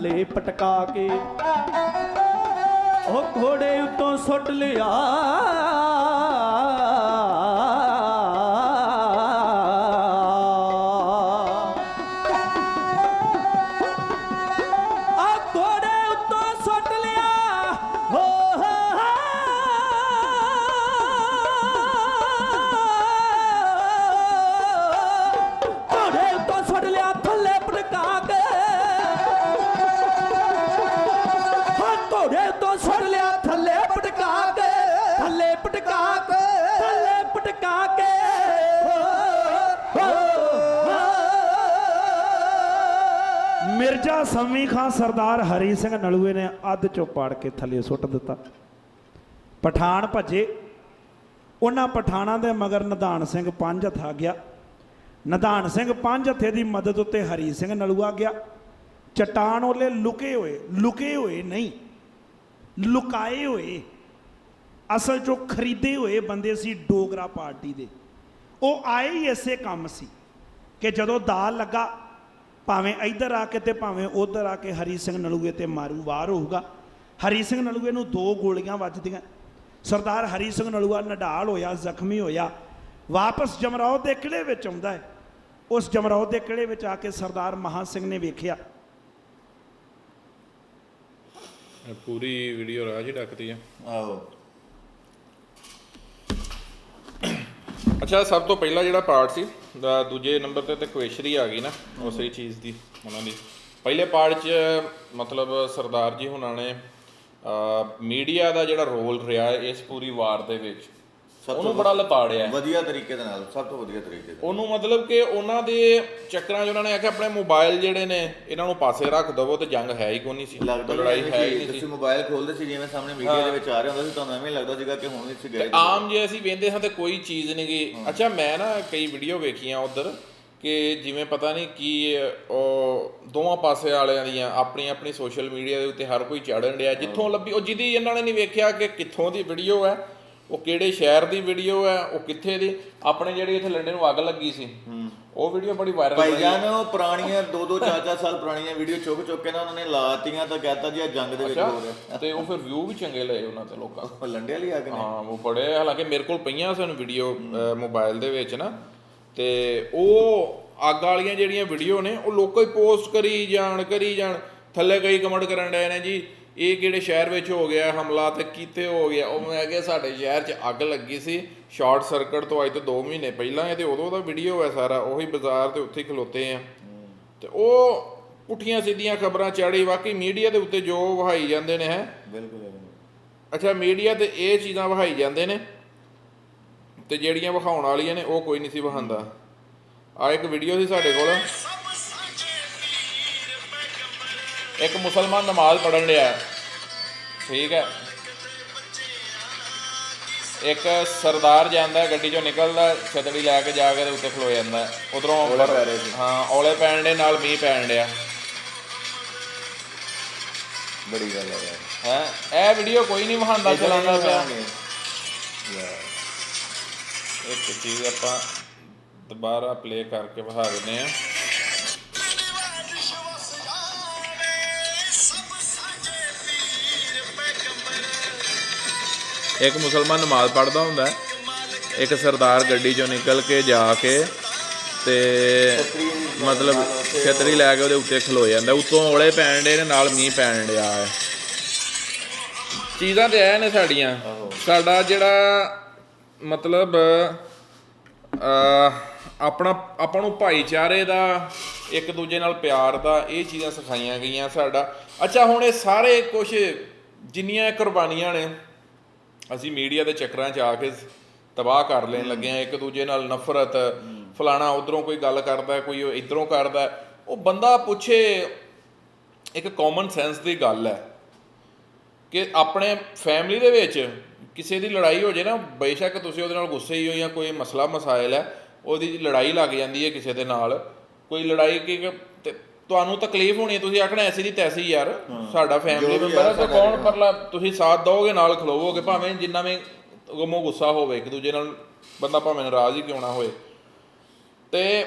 ਥੱਲੇ ਪਟਕਾ ਕੇ ਉਹ ਘੋੜੇ ਉੱਤੋਂ ਸੁੱਟ ਲਿਆ। ਸੰਮੀ ਖਾਂ ਸਰਦਾਰ ਹਰੀ ਸਿੰਘ ਨਲੂਏ ਨੇ ਅੱਧ ਚੋਂ ਪਾੜ ਕੇ ਥੱਲੇ ਸੁੱਟ ਦਿੱਤਾ। ਪਠਾਨ ਭੱਜੇ। ਉਹਨਾਂ ਪਠਾਨਾਂ ਦੇ ਮਗਰ ਨਿਧਾਨ ਸਿੰਘ ਪੰਜ ਹੱਥ ਆ ਗਿਆ। ਨਿਧਾਨ ਸਿੰਘ ਪੰਜ ਹੱਥੇ ਦੀ ਮਦਦ ਉੱਤੇ ਹਰੀ ਸਿੰਘ ਨਲੂਆ ਗਿਆ। ਚਟਾਨ ਉਹਲੇ ਲੁਕੇ ਹੋਏ ਲੁਕੇ ਹੋਏ ਨਹੀਂ, ਲੁਕਾਏ ਹੋਏ। ਅਸਲ 'ਚੋਂ ਖਰੀਦੇ ਹੋਏ ਬੰਦੇ ਸੀ ਡੋਗਰਾ ਪਾਰਟੀ ਦੇ। ਉਹ ਆਏ ਹੀ ਇਸੇ ਕੰਮ ਸੀ ਕਿ ਜਦੋਂ ਦਾਲ ਲੱਗਾ ਭਾਵੇਂ ਇੱਧਰ ਆ ਕੇ ਤੇ ਭਾਵੇਂ ਉੱਧਰ ਆ ਕੇ ਹਰੀ ਸਿੰਘ ਨਲੂਏ ਤੇ ਮਾਰੂ ਵਾਰ ਹੋਊਗਾ। ਹਰੀ ਸਿੰਘ ਨਲੂਏ ਨੂੰ ਦੋ ਗੋਲੀਆਂ ਵੱਜਦੀਆਂ। ਸਰਦਾਰ ਹਰੀ ਸਿੰਘ ਨਲੂਆ ਨਡਾਲ ਹੋਇਆ ਜ਼ਖਮੀ ਹੋਇਆ। ਵਾਪਸ ਜਮਰੌਦ ਦੇ ਕਿਲੇ ਵਿੱਚ ਆਉਂਦਾ ਹੈ। ਉਸ ਜਮਰੌਦ ਦੇ ਕਿਲੇ ਵਿੱਚ ਆ ਕੇ ਸਰਦਾਰ ਮਹਾ ਸਿੰਘ ਨੇ ਵੇਖਿਆ। ਇਹ ਪੂਰੀ ਵੀਡੀਓ ਰਾਜ ਹੀ ਡੱਕਦੀ ਆ। ਆਹੋ। ਅੱਛਾ ਸਭ ਤੋਂ ਪਹਿਲਾ ਜਿਹੜਾ ਪਾਰਟ ਸੀ ਦਾ ਦੂਜੇ ਨੰਬਰ ਤੇ ਤੇ ਕੁਐਸ਼ਰੀ ਆ ਗਈ ਨਾ, ਉਸੇ ਚੀਜ਼ ਦੀ, ਉਹਨਾਂ ਦੀ। ਪਹਿਲੇ ਪਾਰਟ 'ਚ ਮਤਲਬ ਸਰਦਾਰ ਜੀ ਹੁਣਾਂ ਨੇ ਮੀਡੀਆ ਦਾ ਜਿਹੜਾ ਰੋਲ ਰਿਹਾ, ਇਸ ਪੂਰੀ ਵਾਰ ਦੇ ਵਿੱਚ ਸਭ ਉਹਨੂੰ ਤੋਂ ਬੜਾ ਲਤਾੜਿਆ। ਵਧੀਆ ਤਰੀਕੇ ਦੇ ਨਾਲ ਸਭ ਤੋਂ ਵਧੀਆ ਤਰੀਕੇ ਦੇ ਉਹਨੂੰ ਮਤਲਬ ਕਿ ਉਹਨਾਂ ਦੇ ਚੱਕਰਾਂ 'ਚ ਉਹਨਾਂ ਨੇ ਆਖਿਆ ਆਪਣੇ ਮੋਬਾਈਲ ਜਿਹੜੇ ਨੇ ਇਹਨਾਂ ਨੂੰ ਪਾਸੇ ਰੱਖ ਦਵੋ ਤੇ ਜੰਗ ਹੈ ਹੀ ਕੋਈ ਨਹੀਂ ਸੀ। ਲੱਗਦਾ ਲੜਾਈ ਹੈ ਹੀ ਨਹੀਂ ਸੀ। ਤੁਸੀਂ ਮੋਬਾਈਲ ਖੋਲਦੇ ਸੀ ਜਿਵੇਂ ਸਾਹਮਣੇ ਮੀਡੀਆ ਦੇ ਵਿੱਚ ਆ ਰਿਹਾ ਹੁੰਦਾ ਸੀ ਤੁਹਾਨੂੰ ਐਵੇਂ ਲੱਗਦਾ ਸੀਗਾ ਕਿ ਹੁਣ ਅਸੀਂ ਗਏ ਆਮ ਜੇ ਅਸੀਂ ਵੇਂਦੇ ਹਾਂ ਤੇ ਕੋਈ ਚੀਜ਼ ਨਹੀਂ ਗੀ। ਅੱਛਾ ਮੈਂ ਨਾ ਕਈ ਵੀਡੀਓ ਵੇਖੀਆਂ ਉਧਰ ਕਿ ਜਿਵੇਂ ਪਤਾ ਨਹੀਂ ਕੀ ਉਹ ਦੋਵਾਂ ਪਾਸੇ ਵਾਲਿਆਂ ਦੀਆਂ ਆਪਣੀ ਆਪਣੀ ਸੋਸ਼ਲ ਮੀਡੀਆ ਦੇ ਉੱਤੇ ਹਰ ਕੋਈ ਚੜਨ ਡਿਆ ਜਿੱਥੋਂ ਲੱਭੀ ਉਹ ਜਿਹਦੀ ਇਹਨਾਂ ਨੇ ਨਹੀਂ ਵੇਖਿਆ ਕਿ ਕਿੱਥੋਂ ਦੀ ਵੀਡੀਓ ਹੈ ਉਹ ਕਿਹੜੇ ਸ਼ਹਿਰ ਦੀ ਵੀਡੀਓ ਹੈ ਉਹ ਕਿੱਥੇ ਦੀ? ਆਪਣੇ ਜਿਹੜੀ ਇੱਥੇ ਲੰਡੇ ਨੂੰ ਅੱਗ ਲੱਗੀ ਸੀ ਉਹ ਵੀਡੀਓ ਬੜੀ ਵਾਇਰਲ ਭਾਈ ਜਾਨ ਉਹ ਪੁਰਾਣੀਆਂ 2-2 4-4 ਸਾਲ ਪੁਰਾਣੀਆਂ ਵੀਡੀਓ ਚੁੱਕ ਚੁੱਕ ਕੇ ਨਾ ਉਹਨਾਂ ਨੇ ਲਾਤੀਆਂ ਤਾਂ ਕਹਤਾ ਜੀ ਆ ਜੰਗ ਦੇ ਵਿੱਚ ਹੋ ਰਿਹਾ। ਤੇ ਉਹ ਫਿਰ ਵਿਊ ਵੀ ਚੰਗੇ ਲਏ ਉਹਨਾਂ ਤੇ ਲੋਕਾਂ ਨੇ। ਉਹ ਲੰਡੇ ਵਾਲੀ ਆ ਕੇ ਨੇ। ਹਾਂ ਉਹ ਬੜੇ ਹਾਲਾਂਕਿ ਮੇਰੇ ਕੋਲ ਪਈਆਂ ਸਨ ਵੀਡੀਓ ਮੋਬਾਈਲ ਦੇ ਵਿੱਚ ਨਾ। ਤੇ ਉਹ ਅੱਗ ਵਾਲੀਆਂ ਜਿਹੜੀਆਂ ਵੀਡੀਓ ਨੇ ਉਹ ਲੋਕਾਂ ਹੀ ਪੋਸਟ ਕਰੀ ਜਾਣ ਕਰੀ ਜਾਣ। ਥੱਲੇ ਕਈ ਕਮੈਂਟ ਕਰਨ ਡਏ ਨੇ ਜੀ ਇਹ ਕਿਹੜੇ ਸ਼ਹਿਰ ਵਿੱਚ ਹੋ ਗਿਆ ਹਮਲਾ ਤੇ ਕਿਤੇ ਹੋ ਗਿਆ ਉਹ ਮੈਂ ਕਿਹਾ ਸਾਡੇ ਸ਼ਹਿਰ 'ਚ ਅੱਗ ਲੱਗੀ ਸੀ ਸ਼ਾਰਟ ਸਰਕਟ ਤੋਂ ਅੱਜ ਤੋਂ 2 ਮਹੀਨੇ ਪਹਿਲਾਂ ਇਹ ਤੇ ਉਦੋਂ ਦਾ ਵੀਡੀਓ ਹੈ ਸਾਰਾ ਉਹੀ ਬਾਜ਼ਾਰ ਦੇ ਉੱਥੇ ਖਲੋਤੇ ਆ। ਤੇ ਉਹ ਪੁੱਠੀਆਂ ਸਿੱਧੀਆਂ ਖਬਰਾਂ ਚਾੜੀ ਵਾਕਈ ਮੀਡੀਆ ਦੇ ਉੱਤੇ ਜੋ ਵਹਾਈ ਜਾਂਦੇ ਨੇ ਹੈ? ਬਿਲਕੁਲ ਬਿਲਕੁਲ। ਅੱਛਾ ਮੀਡੀਆ ਤੇ ਇਹ ਚੀਜ਼ਾਂ ਵਹਾਈ ਜਾਂਦੇ ਨੇ ਤੇ ਜਿਹੜੀਆਂ ਵਿਖਾਉਣ ਵਾਲੀਆਂ ਨੇ ਉਹ ਕੋਈ ਨਹੀਂ ਸੀ ਵਹਾਉਂਦਾ ਆ ਇੱਕ ਵੀਡੀਓ ਸੀ ਸਾਡੇ ਕੋਲ। ਇੱਕ ਮੁਸਲਮਾਨ ਨਮਾਜ਼ ਪੜਨ ਲਿਆ ਠੀਕ ਹੈ। ਇੱਕ ਸਰਦਾਰ ਜਾਂਦਾ ਗੱਡੀ ਚੋਂ ਨਿਕਲਦਾ ਹੈ, ਛਤਰੀ ਲੈ ਕੇ ਜਾ ਕੇ ਤੇ ਉੱਤੇ ਖਲੋ ਜਾਂਦਾ। ਉਧਰੋਂ। ਹਾਂ ਔਲੇ ਪੈਣ ਦੇ ਨਾਲ ਮੀਂਹ ਪੈਣ ਡਿਆ। ਬੜੀ ਗੱਲ ਹੈ ਯਾਰ। ਹੈ? ਇਹ ਵੀਡੀਓ ਕੋਈ ਨਹੀਂ ਵਹਾਉਂਦਾ ਚਲਾਉਂਦਾ ਪਿਆ। ਇੱਕ ਚੀਜ਼ ਆਪਾਂ ਦੁਬਾਰਾ ਪਲੇ ਕਰਕੇ ਵਿਖਾ ਦਿੰਦੇ ਆ ਇੱਕ ਮੁਸਲਮਾਨ ਨਮਾਜ਼ ਪੜ੍ਹਦਾ ਹੁੰਦਾ। ਇੱਕ ਸਰਦਾਰ ਗੱਡੀ ਚੋਂ ਨਿਕਲ ਕੇ ਜਾ ਕੇ ਤੇ ਮਤਲਬ ਛਤਰੀ ਲੈ ਕੇ ਉਹਦੇ ਉੱਤੇ ਖਲੋ ਜਾਂਦਾ ਉੱਤੋਂ ਔਲੇ ਪੈਣ ਦੇ ਨਾਲ ਮੀਂਹ ਪੈਣ ਡਿਆ ਹੈ। ਚੀਜ਼ਾਂ ਤੇ ਐ ਨੇ ਸਾਡੀਆਂ। ਸਾਡਾ ਜਿਹੜਾ ਮਤਲਬ ਆਪਣਾ ਆਪਾਂ ਨੂੰ ਭਾਈਚਾਰੇ ਦਾ ਇੱਕ ਦੂਜੇ ਨਾਲ ਪਿਆਰ ਦਾ ਇਹ ਚੀਜ਼ਾਂ ਸਿਖਾਈਆਂ ਗਈਆਂ ਸਾਡਾ। ਅੱਛਾ ਹੁਣ ਇਹ ਸਾਰੇ ਕੁਝ ਜਿੰਨੀਆਂ ਕੁਰਬਾਨੀਆਂ ਨੇ ਅਸੀਂ ਮੀਡੀਆ ਦੇ ਚੱਕਰਾਂ 'ਚ ਆ ਕੇ ਤਬਾਹ ਕਰ ਲੈਣ ਲੱਗੇ ਆ ਇੱਕ ਦੂਜੇ ਨਾਲ ਨਫ਼ਰਤ, ਫਲਾਣਾ ਉਧਰੋਂ ਕੋਈ ਗੱਲ ਕਰਦਾ, ਕੋਈ ਇਧਰੋਂ ਕਰਦਾ। ਉਹ ਬੰਦਾ ਪੁੱਛੇ, ਇੱਕ ਕਾਮਨ ਸੈਂਸ ਦੀ ਗੱਲ ਹੈ ਕਿ ਆਪਣੇ ਫੈਮਿਲੀ ਦੇ ਵਿੱਚ ਕਿਸੇ ਦੀ ਲੜਾਈ ਹੋ ਜੇ ਨਾ, ਬੇਸ਼ੱਕ ਤੁਸੀਂ ਉਹਦੇ ਨਾਲ ਗੁੱਸੇ ਹੀ ਹੋ ਜਾਂ ਕੋਈ ਮਸਲਾ ਮਸਾਇਲ ਹੈ, ਉਹਦੀ ਲੜਾਈ ਲੱਗ ਜਾਂਦੀ ਹੈ ਕਿਸੇ ਦੇ ਨਾਲ। ਕੋਈ ਲੜਾਈ ਕਿ ਤੁਹਾਨੂੰ ਤਕਲੀਫ ਹੋਣੀ ਤੁਸੀਂ ਆਖਣਾ ਐਸੀ ਦੀ ਤੈਸੀ ਯਾਰ ਸਾਡਾ ਫੈਮਿਲੀ ਮੈਂਬਰ ਹੈ ਤੇ ਕੌਣ ਪਰਲਾ ਤੁਸੀਂ ਸਾਥ ਦਓਗੇ ਨਾਲ ਖਲੋਵੋਗੇ ਭਾਵੇਂ ਜਿੰਨਾ ਵੀ ਗਮੋ ਗੁੱਸਾ ਹੋਵੇ ਇੱਕ ਦੂਜੇ ਨਾਲ ਬੰਦਾ ਭਾਵੇਂ ਨਾਰਾਜ਼ ਹੀ ਕਿਉਂ ਨਾ ਹੋਏ। ਤੇ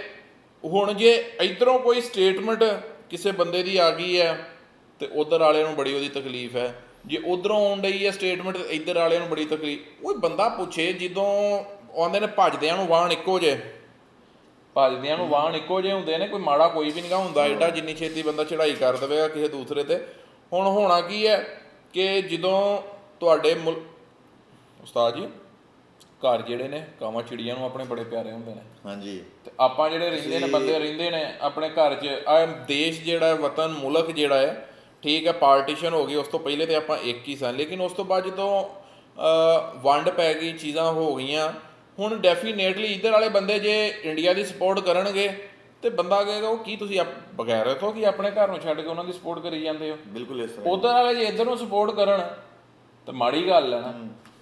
ਹੁਣ ਜੇ ਇਧਰੋਂ ਕੋਈ ਸਟੇਟਮੈਂਟ ਕਿਸੇ ਬੰਦੇ ਦੀ ਆ ਗਈ ਹੈ ਤੇ ਉਧਰ ਵਾਲਿਆਂ ਨੂੰ ਬੜੀ ਉਹਦੀ ਤਕਲੀਫ ਹੈ। ਜੇ ਉਧਰੋਂ ਆਉਣ ਡਈ ਹੈ ਸਟੇਟਮੈਂਟ ਇੱਧਰ ਵਾਲਿਆਂ ਨੂੰ ਬੜੀ ਤਕਲੀਫ ਉਹ ਬੰਦਾ ਪੁੱਛੇ ਜਦੋਂ ਆਉਂਦੇ ਨੇ ਭੱਜਦਿਆਂ ਨੂੰ ਵਾਹਣ ਇੱਕੋ ਜੇ ਭੱਜਦਿਆਂ ਨੂੰ ਵਾਹਣ ਇੱਕੋ ਜੇ ਹੁੰਦੇ ਨੇ ਕੋਈ ਮਾੜਾ ਕੋਈ ਵੀ ਨਹੀਂਗਾ ਹੁੰਦਾ ਐਡਾ ਜਿੰਨੀ ਛੇਤੀ ਬੰਦਾ ਚੜ੍ਹਾਈ ਕਰ ਦੇਵੇਗਾ ਕਿਸੇ ਦੂਸਰੇ ਤੇ। ਹੁਣ ਹੋਣਾ ਕੀ ਹੈ ਕਿ ਜਦੋਂ ਤੁਹਾਡੇ ਮੁਲ ਉਸਤਾਦ ਜੀ ਘਰ ਜਿਹੜੇ ਨੇ ਕਾਵਾਂ ਚਿੜੀਆਂ ਨੂੰ ਆਪਣੇ ਬੜੇ ਪਿਆਰੇ ਹੁੰਦੇ ਨੇ। ਹਾਂਜੀ। ਤੇ ਆਪਾਂ ਜਿਹੜੇ ਰਹਿੰਦੇ ਨੇ ਬੰਦੇ ਰਹਿੰਦੇ ਨੇ ਆਪਣੇ ਘਰ 'ਚ ਆ ਦੇਸ਼ ਜਿਹੜਾ ਵਤਨ ਮੁਲਕ ਜਿਹੜਾ ਹੈ ਠੀਕ ਹੈ ਪਾਰਟੀਸ਼ਨ ਹੋ ਗਈ ਉਸ ਤੋਂ ਪਹਿਲੇ ਤੇ ਆਪਾਂ ਇੱਕ ਹੀ ਸਾਂ। ਲੇਕਿਨ ਉਸ ਤੋਂ ਬਾਅਦ ਜਦੋਂ ਵੰਡ ਪੈ ਗਈ ਚੀਜ਼ਾਂ ਹੋ ਗਈਆਂ ਹੁਣ ਡੈਫੀਨੇਟਲੀ ਇਧਰ ਵਾਲੇ ਬੰਦੇ ਜੇ ਇੰਡੀਆ ਦੀ ਸਪੋਰਟ ਕਰਨਗੇ ਤੇ ਬੰਦਾ ਕਹੇਗਾ ਉਹ ਕੀ ਤੁਸੀਂ ਆਪ- ਬਗੈਰ ਤੋਂ ਕਿ ਆਪਣੇ ਘਰ ਨੂੰ ਛੱਡ ਕੇ ਉਹਨਾਂ ਦੀ ਸਪੋਰਟ ਕਰੀ ਜਾਂਦੇ ਹੋ? ਬਿਲਕੁਲ ਇਸ ਤਰ੍ਹਾਂ ਉਧਰ ਵਾਲੇ ਜੇ ਇਧਰ ਨੂੰ ਸਪੋਰਟ ਕਰਨ ਤਾਂ ਮਾੜੀ ਗੱਲ ਹੈ ਨਾ।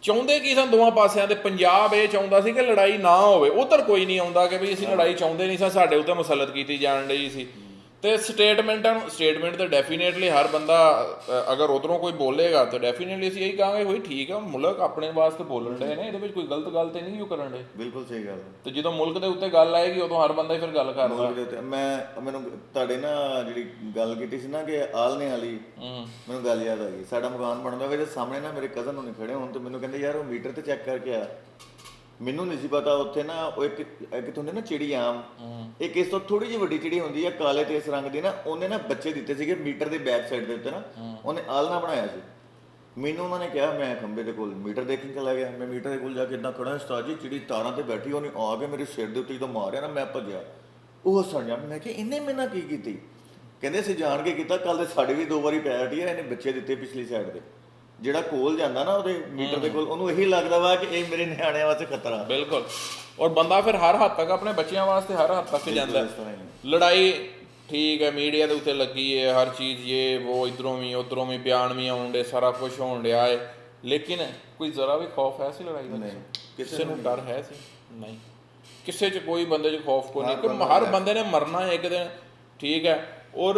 ਚਾਹੁੰਦੇ ਕੀ ਸਨ ਦੋਵਾਂ ਪਾਸਿਆਂ ਦੇ ਪੰਜਾਬ ਇਹ ਚਾਹੁੰਦਾ ਸੀ ਕਿ ਲੜਾਈ ਨਾ ਹੋਵੇ। ਉਧਰ ਕੋਈ ਨਹੀਂ ਆਉਂਦਾ ਕਿ ਵੀ ਅਸੀਂ ਲੜਾਈ ਚਾਹੁੰਦੇ ਨਹੀਂ ਸਾਂ ਸਾਡੇ ਉੱਤੇ ਮੁਸਲਤ ਕੀਤੀ ਜਾਣ ਲਈ ਸੀ। ਤੇ ਸਟੇਟਮੈਂਟਾਂ ਨੂੰ ਸਟੇਟਮੈਂਟ ਤੇ ਡੈਫੀਨੇਟਲੀ ਹਰ ਬੰਦਾ ਅਗਰ ਉਧਰੋਂ ਕੋਈ ਬੋਲੇਗਾ ਤਾਂ ਡੈਫੀਨੇਟਲੀ ਅਸੀਂ ਇਹੀ ਕਹਾਂਗੇ ਹੋਈ ਠੀਕ ਹੈ ਮੁਲਕ ਆਪਣੇ ਵਾਸਤੇ ਬੋਲਣ ਡਏ ਨੇ ਇਹਦੇ ਵਿੱਚ ਕੋਈ ਗਲਤ ਗੱਲ ਤੇ ਨਹੀਂ ਉਹ ਕਰਨ ਡਏ? ਬਿਲਕੁਲ ਸਹੀ ਗੱਲ ਤੇ ਜਦੋਂ ਮੁਲਕ ਦੇ ਉੱਤੇ ਗੱਲ ਆਏਗੀ ਉਦੋਂ ਹਰ ਬੰਦਾ ਹੀ ਫਿਰ ਗੱਲ ਕਰਦਾ। ਦੇ ਮੈਂ ਮੈਨੂੰ ਤੁਹਾਡੇ ਨਾ ਜਿਹੜੀ ਗੱਲ ਕੀਤੀ ਸੀ ਨਾ ਕਿ ਆਲਨੇ ਵਾਲੀ ਮੈਨੂੰ ਗੱਲ ਯਾਦ ਆ ਗਈ। ਸਾਡਾ ਮਕਾਨ ਬਣਦਾ ਤੇ ਸਾਹਮਣੇ ਨਾ ਮੇਰੇ ਕਜ਼ਨ ਉਹਨੇ ਖੜੇ ਹੋਣ ਤੇ ਮੈਨੂੰ ਕਹਿੰਦੇ ਯਾਰ ਉਹ ਮੀਟਰ ਤੇ ਚੈੱਕ ਕਰਕੇ ਆ। ਮੈਨੂੰ ਨਹੀਂ ਸੀ ਪਤਾ ਉੱਥੇ ਨਾ ਉਹ ਇੱਕ ਇੱਕ ਹੁੰਦੇ ਨਾ ਚਿੜੀ ਆਮ। ਇੱਕ ਇਸ ਤੋਂ ਥੋੜੀ ਜਿਹੀ ਵੱਡੀ ਚਿੜੀ ਹੁੰਦੀ ਹੈ ਕਾਲੇ ਤੇ ਇਸ ਰੰਗ ਦੀ ਨਾ ਉਹਨੇ ਨਾ ਬੱਚੇ ਦਿੱਤੇ ਸੀਗੇ ਮੀਟਰ ਦੇ ਬੈਕ ਸਾਈਡ ਦੇ ਉੱਤੇ ਨਾ। ਉਹਨੇ ਆਲਣਾ ਬਣਾਇਆ ਸੀ। ਮੈਨੂੰ ਉਹਨਾਂ ਨੇ ਕਿਹਾ ਮੈਂ ਖੰਬੇ ਦੇ ਕੋਲ ਮੀਟਰ ਦੇਖਣ ਚਲਾ ਗਿਆ। ਮੈਂ ਮੀਟਰ ਦੇ ਕੋਲ ਜਾ ਕੇ ਇਦਾਂ ਖੜਾ ਉਸਤਾਦ ਜੀ ਚਿੜੀ ਤਾਰਾਂ ਤੇ ਬੈਠੀ ਉਹਨੇ ਆ ਕੇ ਮੇਰੇ ਸਿਰ ਦੇ ਉੱਤੇ ਜਦੋਂ ਮਾਰਿਆ ਨਾ ਮੈਂ ਭੱਜਿਆ। ਉਹ ਹੱਸਣ ਗਿਆ ਮੈਂ ਕਿਹਾ ਇਹਨੇ ਮੇਰੇ ਨਾਲ ਕੀ ਕੀਤੀ? ਕਹਿੰਦੇ ਅਸੀਂ ਜਾਣ ਕੇ ਕੀਤਾ ਕੱਲ ਤੇ ਸਾਡੇ ਵੀ ਦੋ ਵਾਰੀ ਪੈ ਹਟੀ ਹੈ ਇਹਨੇ ਬੱਚੇ ਦਿੱਤੇ ਪਿਛਲੀ ਸਾਈਡ ਤੇ। ਜਿਹੜਾ ਕੋਲ ਜਾਂਦਾ ਨਾ ਉਹਦੇ ਮੀਟਰ ਦੇ ਕੋਲ ਉਹਨੂੰ ਇਹੀ ਲੱਗਦਾ ਵਾ ਕਿ ਇਹ ਮੇਰੇ ਨਿਆਣਿਆਂ ਵਾਸਤੇ ਖਤਰਾ ਬਿਲਕੁਲ। ਔਰ ਬੰਦਾ ਫਿਰ ਹਰ ਹੱਦ ਤੱਕ ਆਪਣੇ ਬੱਚਿਆਂ ਵਾਸਤੇ ਹਰ ਹੱਦ ਤੱਕ ਜਾਂਦਾ। ਲੜਾਈ ਠੀਕ ਹੈ ਮੀਡੀਆ ਦੇ ਉੱਤੇ ਲੱਗੀ ਹੈ ਹਰ ਚੀਜ਼ ਇਹ ਉਹ ਇਧਰੋਂ ਵੀ ਉਧਰੋਂ ਵੀ ਬਿਆਨ ਵੀ ਆਉਂਦੇ ਸਾਰਾ ਕੁਝ ਹੋਣ ਡਿਆ ਹੈ ਲੇਕਿਨ ਕੋਈ ਜ਼ਰਾ ਵੀ ਖੌਫ ਹੈ ਸੀ ਲੜਾਈ ਦਾ? ਕਿਸੇ ਨੂੰ ਡਰ ਹੈ ਸੀ? ਨਹੀਂ। ਕਿਸੇ 'ਚ ਕੋਈ ਬੰਦੇ 'ਚ ਖੌਫ ਕੋਈ ਨਹੀਂ ਕਿ ਹਰ ਬੰਦੇ ਨੇ ਮਰਨਾ ਹੈ ਇੱਕ ਦਿਨ। ਠੀਕ ਹੈ। ਔਰ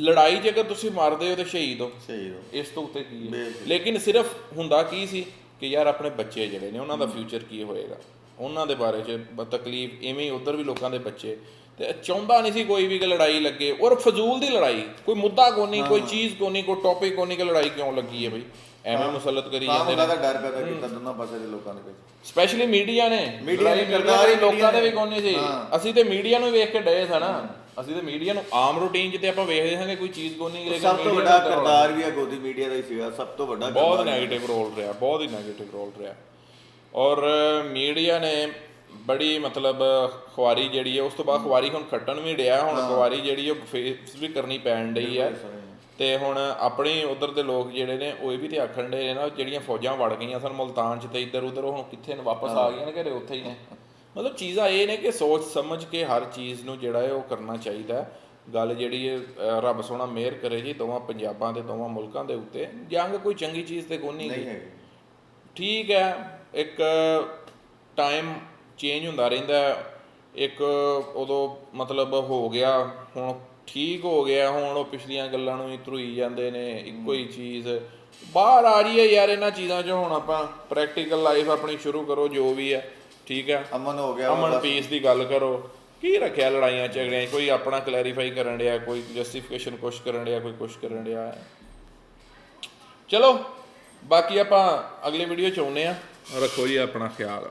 ਲੜਾਈ 'ਚ ਅਗਰ ਤੁਸੀਂ ਮਰਦੇ ਹੋ ਤੇ ਸ਼ਹੀਦ ਹੋ। ਸਹੀ ਹੋ। ਇਸ ਤੋਂ ਉੱਤੇ ਕੀ ਹੈ? ਬਿਲਕੁਲ। ਲੇਕਿਨ ਸਿਰਫ ਹੁੰਦਾ ਕੀ ਸੀ ਕਿ ਯਾਰ ਆਪਣੇ ਬੱਚੇ ਜਿਹੜੇ ਨੇ ਉਹਨਾਂ ਦਾ ਫਿਊਚਰ ਕੀ ਹੋਏਗਾ? ਉਹਨਾਂ ਦੇ ਬਾਰੇ ਚ ਬ- ਤਕਲੀਫ ਐਵੇਂ ਉਧਰ ਵੀ ਲੋਕਾਂ ਦੇ ਬੱਚੇ। ਤੇ ਚਾਹੁੰਦਾ ਨਹੀਂ ਸੀ ਕੋਈ ਵੀ ਕਿ ਲੜਾਈ ਲੱਗੇ। ਔਰ ਫਜ਼ੂਲ ਦੀ ਲੜਾਈ ਕੋਈ ਮੁੱਦਾ ਕੋਨੀ ਕੋਈ ਚੀਜ਼ ਕੋਨੀ ਕੋਈ ਟੌਪਿਕ ਕੋਨੀ ਕਿ ਲੜਾਈ ਕਿਉਂ ਲੱਗੀ ਹੈ ਬਈ? ਐਵੇਂ ਮੁਸਲਤ ਕਰੀ ਜਾਂਦੇ ਨੇ। ਤਾਂ ਡਰ ਪੈਦਾ ਕੀਤਾ ਦੋਨਾਂ ਪਾਸੇ ਦੇ ਲੋਕਾਂ ਦੇ ਵਿੱਚ। ਸਪੈਸ਼ਲੀ ਮੀਡੀਆ ਨੇ। Media ਲੜਾਈ ਨੇ ਕਰਦਾ ਲੋਕਾਂ media ਦੇ ਵੀ ਨੇ। ਕੋਨੀ ਸੀ। ਹਾਂ। ਅਸੀਂ ਤੇ ਮੀਡੀਆ ਨੂੰ ਵੇਖ ਕੇ ਡਏ ਸਾਂ ਨਾ। ਅਸੀਂ ਤੇ ਮੀਡੀਆ ਨੂੰ ਆਮ ਰੂਟੀਨ 'ਚ ਤੇ ਆਪਾਂ ਵੇਖਦੇ ਹਾਂ ਕਿ ਕੋਈ ਚੀਜ਼ ਕੋਈ ਨਹੀਂ ਸਭ ਤੋਂ ਵੱਡਾ ਕਿਰਦਾਰ ਵੀ ਹੈ ਗੋਦੀ ਮੀਡੀਆ ਦਾ ਹੀ ਸੀਗਾ ਸਭ ਤੋਂ ਵੱਡਾ ਬਹੁਤ ਕਿਰਦਾਰ 네ਗੇਟਿਵ ਰੋਲ ਰਿਹਾ ਬਹੁਤ ਹੀ 네ਗੇਟਿਵ ਰੋਲ ਰਿਹਾ। ਔਰ ਮੀਡੀਆ ਨੇ ਬੜੀ ਮਤਲਬ ਖੁਆਰੀ ਜਿਹੜੀ ਹੈ ਉਸ ਤੋਂ ਬਾਅਦ ਖੁਆਰੀ ਹੁਣ ਖੱਟਣ ਵੀ ਡਿਆ ਹੁਣ ਖੁਆਰੀ ਜਿਹੜੀ ਉਹ ਫੇਸ ਵੀ ਕਰਨੀ ਪੈਣ ਡਈ ਹੈ ਤੇ ਹੁਣ ਆਪਣੇ ਉਧਰ ਦੇ ਲੋਕ ਜਿਹੜੇ ਨੇ ਉਹ ਇਹ ਵੀ ਤੇ ਆਖਣ ਦੇ ਨੇ ਨਾ ਜਿਹੜੀਆਂ ਫੌਜਾਂ ਵੜ ਗਈਆਂ ਸਨ ਮੁਲਤਾਨ ਚ ਤੇ ਇੱਧਰ ਉਧਰ ਹੁਣ ਕਿੱਥੇ ਨੇ? ਵਾਪਸ ਆ ਗਈਆਂ ਨੇ ਘਰੇ ਉੱਥੇ ਹੀ ਨੇ। ਮਤਲਬ ਚੀਜ਼ਾਂ ਇਹ ਨੇ ਕਿ ਸੋਚ ਸਮਝ ਕੇ ਹਰ ਚੀਜ਼ ਨੂੰ ਜਿਹੜਾ ਹੈ ਉਹ ਕਰਨਾ ਚਾਹੀਦਾ ਹੈ। ਗੱਲ ਜਿਹੜੀ ਹੈ ਰੱਬ ਸੋਹਣਾ ਮਿਹਰ ਕਰੇ ਜੀ ਦੋਵਾਂ ਪੰਜਾਬਾਂ ਦੇ ਦੋਵਾਂ ਮੁਲਕਾਂ ਦੇ ਉੱਤੇ ਜੰਗ ਕੋਈ ਚੰਗੀ ਚੀਜ਼ ਤੇ ਕੋਈ ਨਹੀਂ। ਹੈਗੀ ਠੀਕ ਹੈ ਇੱਕ ਟਾਈਮ ਚੇਂਜ ਹੁੰਦਾ ਰਹਿੰਦਾ ਹੈ। ਇੱਕ ਉਦੋਂ ਮਤਲਬ ਹੋ ਗਿਆ ਹੁਣ ਠੀਕ ਹੋ ਗਿਆ ਹੁਣ ਉਹ ਪਿਛਲੀਆਂ ਗੱਲਾਂ ਨੂੰ ਹੀ ਧਰੂਈ ਜਾਂਦੇ ਨੇ ਇੱਕੋ ਹੀ ਚੀਜ਼ ਬਾਹਰ ਆ ਜਾਈਏ ਯਾਰ ਇਹਨਾਂ ਚੀਜ਼ਾਂ 'ਚੋਂ ਹੁਣ ਆਪਾਂ ਪ੍ਰੈਕਟੀਕਲ ਲਾਈਫ ਆਪਣੀ ਸ਼ੁਰੂ ਕਰੋ ਜੋ ਵੀ ਹੈ ਠੀਕ ਹੈ? ਅਮਨ ਹੋ ਗਿਆ ਅਮਨ। ਪੀਸ ਦੀ ਗੱਲ ਕਰੋ। ਕੀ ਰੱਖਿਆ ਲੜਾਈਆਂ ਝਗੜਿਆਂ? ਕੋਈ ਆਪਣਾ ਕਲੈਰੀਫਾਈ ਕਰਨ ਡਿਆ ਕੋਈ ਜਸਟੀਫਿਕੇਸ਼ਨ ਕੁਛ ਕਰਨ ਡਿਆ ਕੋਈ ਕੁਛ ਕਰਨ ਡਿਆ? ਚਲੋ ਬਾਕੀ ਆਪਾਂ ਅਗਲੀ ਵੀਡੀਓ ਚ ਆਉਨੇ ਆ ਰੱਖੋ ਜੀ ਆਪਣਾ ਖਿਆਲ।